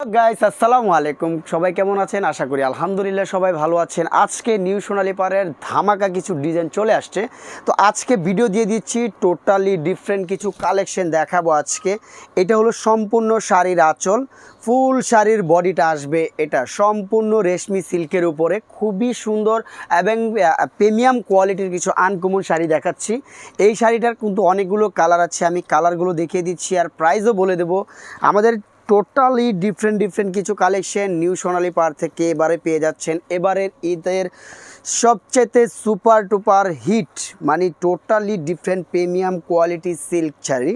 Guys আসসালামু আলাইকুম। সবাই কেমন আছেন? আশা করি আলহামদুলিল্লাহ সবাই ভালো আছেন। আজকে নিউ সোনালি পাড়ের ধামাকা কিছু ডিজাইন চলে আসছে। তো আজকে ভিডিও দিয়ে দিচ্ছি টোটালি ডিফারেন্ট কিছু কালেকশন দেখাবো আজকে। এটা হলো সম্পূর্ণ শাড়ির আঁচল। ফুল শাড়ির বডিটা আসবে এটা। সম্পূর্ণ রেশমি সিল্কের উপরে। খুবই সুন্দর এবং প্রিমিয়াম কোয়ালিটির কিছু আনকমন শাড়ি দেখাচ্ছি। এই শাড়িটার কিন্তু অনেকগুলো কালার আছে। আমি কালারগুলো দেখিয়ে দিচ্ছি আর প্রাইসও বলে দেবো। আমাদের টোটালি ডিফারেন্ট ডিফারেন্ট কিছু কালেকশন নিউ সোনালি পার থেকে এবারে পেয়ে যাচ্ছেন। এবারের ঈদের সবচেয়েতে সুপার টুপার হিট মানে totally different premium quality silk sari.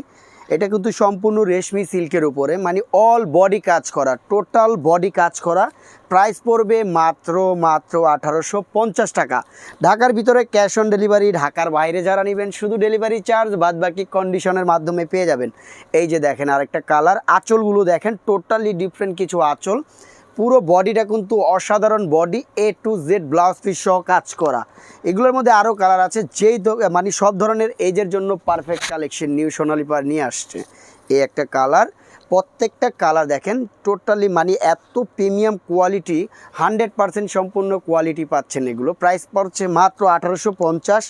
এটা কিন্তু সম্পূর্ণ রেশমি সিল্কের উপরে মানে অল বডি কাজ করা টোটাল বডি কাজ করা। প্রাইস পড়বে মাত্র মাত্র আঠারোশো পঞ্চাশ টাকা। ঢাকার ভিতরে ক্যাশ অন ডেলিভারি ঢাকার বাইরে যারা নেবেন, শুধু ডেলিভারি চার্জ বাদ বাকি কন্ডিশনের মাধ্যমে পেয়ে যাবেন। এই যে দেখেন আরেকটা কালার আঁচলগুলো দেখেন টোটালি ডিফারেন্ট কিছু আঁচল। পুরো বডিটা কিন্তু অসাধারণ body A to Z blouse piece সহ কাজ করা। এগুলোর মধ্যে আরও কালার আছে, যেই মানে সব ধরনের এজের জন্য perfect collection new Sonali Par নিয়ে আসছে। এই একটা কালার প্রত্যেকটা কালার দেখেন টোটালি মানে এত প্রিমিয়াম কোয়ালিটি হান্ড্রেড পারসেন্ট সম্পূর্ণ কোয়ালিটি পাচ্ছেন এগুলো। প্রাইস পড়ছে মাত্র আঠারোশো পঞ্চাশ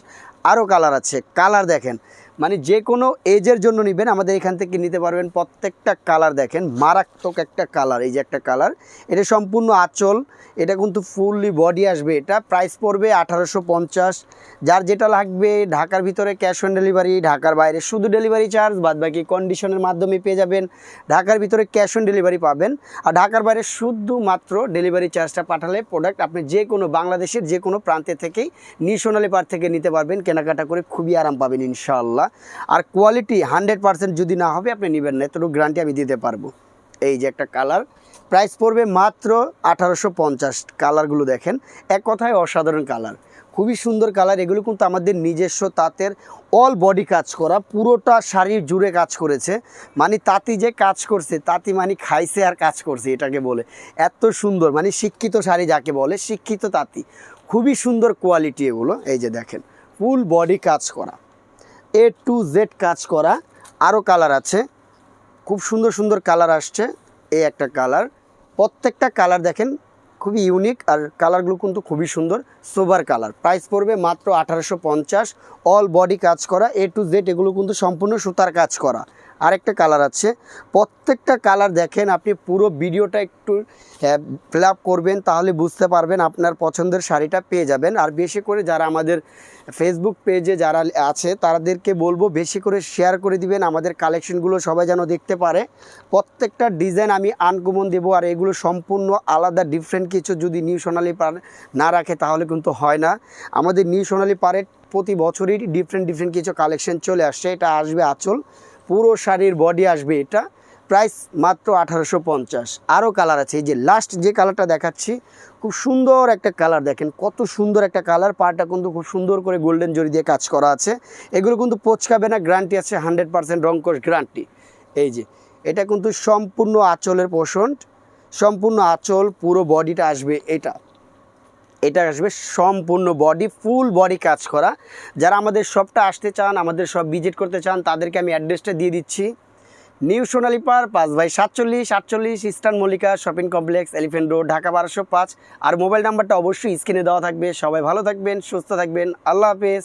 আরও কালার আছে। কালার দেখেন মানে যে কোনো এজের জন্য নেবেন, আমাদের এখান থেকে নিতে পারবেন। প্রত্যেকটা কালার দেখেন, মারাত্মক একটা কালার, এই যে একটা কালার। এটা সম্পূর্ণ আঁচল, এটা কিন্তু ফুললি বডি আসবে। এটা প্রাইস পড়বে আঠারোশো পঞ্চাশ। যার যেটা লাগবে, ঢাকার ভিতরে ক্যাশ অন ডেলিভারি ঢাকার বাইরে শুধু ডেলিভারি চার্জ বাদ বাকি কন্ডিশনের মাধ্যমে পেয়ে যাবেন। ঢাকার ভিতরে ক্যাশ অন ডেলিভারি পাবেন। আর ঢাকার বাইরে শুধুমাত্র ডেলিভারি চার্জটা পাঠালে প্রোডাক্ট আপনি যে কোনো বাংলাদেশের যে কোনো প্রান্তে থেকেই নিঃসোনালি পার থেকে নিতে পারবেন। কেনাকাটা করে খুবই আরাম পাবেন ইনশাআল্লাহ আর কোয়ালিটি হান্ড্রেড পার্সেন্ট যদি না হবে, আপনি নেবেন না। এতটুকু গ্যারান্টি আমি দিতে পারব। এই যে একটা কালার প্রাইস পড়বে মাত্র আঠারোশো পঞ্চাশ। কালারগুলো দেখেন। এক কথায় অসাধারণ কালার খুবই সুন্দর কালার এগুলো কিন্তু আমাদের নিজস্ব তাঁতের অল বডি কাজ করা। পুরোটা শাড়ির জুড়ে কাজ করেছে। মানে তাঁতি যে কাজ করছে, তাঁতি মানে খাইছে আর কাজ করছে, এটাকে বলে। এত সুন্দর। মানে শিক্ষিত শাড়ি যাকে বলে, শিক্ষিত তাঁতি। খুবই সুন্দর কোয়ালিটি এগুলো। এই যে দেখেন। ফুল বডি কাজ করা। এ টু জেড কাজ করা। আরও কালার আছে। খুব সুন্দর সুন্দর কালার আসছে। এই একটা কালার প্রত্যেকটা কালার দেখেন, খুবই ইউনিক আর কালারগুলো কিন্তু খুবই সুন্দর। সোবার কালার প্রাইস পড়বে মাত্র আঠারোশো পঞ্চাশ। অল বডি কাজ করা। এ টু জেড এগুলো কিন্তু সম্পূর্ণ সুতার কাজ করা। আরেকটা কালার আছে। প্রত্যেকটা কালার দেখেন, আপনি পুরো ভিডিওটা একটু ফিল করবেন, তাহলে বুঝতে পারবেন আপনার পছন্দের শাড়িটা পেয়ে যাবেন। আর বেশি করে যারা আমাদের ফেসবুক পেজে যারা আছে, তাদেরকে বলব বেশি করে শেয়ার করে দিবেন। আমাদের কালেকশনগুলো সবাই যেন দেখতে পারে। প্রত্যেকটা ডিজাইন আমি আনকমন দেবো, আর এগুলো সম্পূর্ণ আলাদা ডিফারেন্ট কিছু যদি নিউ সোনালি পার না রাখে, তাহলে কিন্তু হয় না। আমাদের নিউ সোনালি পারের প্রতি বছরই ডিফারেন্ট ডিফারেন্ট কিছু কালেকশন চলে আসছে। এটা আসবে আঁচল। পুরো শাড়ির বডি আসবে এটা। প্রাইস মাত্র আঠারোশো পঞ্চাশ। আরও কালার আছে। এই যে লাস্ট যে কালারটা দেখাচ্ছি, খুব সুন্দর একটা কালার দেখেন। কত সুন্দর একটা কালার পাটা কিন্তু খুব সুন্দর করে গোল্ডেন জরি দিয়ে কাজ করা আছে। এগুলো কিন্তু পচকাবে না গ্যারান্টি আছে হান্ড্রেড পার্সেন্ট রঙ্কশ গ্রান্টি এই যে, এটা কিন্তু সম্পূর্ণ আঁচলের পোষণ। সম্পূর্ণ আঁচল, পুরো বডিটা আসবে এটা। এটা আসবে সম্পূর্ণ বডি ফুল বডি কাজ করা। যারা আমাদের শপটা আসতে চান, আমাদের সব ভিজিট করতে চান, তাদেরকে আমি অ্যাড্রেসটা দিয়ে দিচ্ছি। নিউ সোনালি পার পাঁচ বাই সাতচল্লিশ, আটচল্লিশ, eastern Mallika shopping complex elephant road Dhaka বারোশো পাঁচ। আর মোবাইল নাম্বারটা অবশ্যই স্ক্রিনে দেওয়া থাকবে। সবাই ভালো থাকবেন, সুস্থ থাকবেন। আল্লাহ হাফেজ।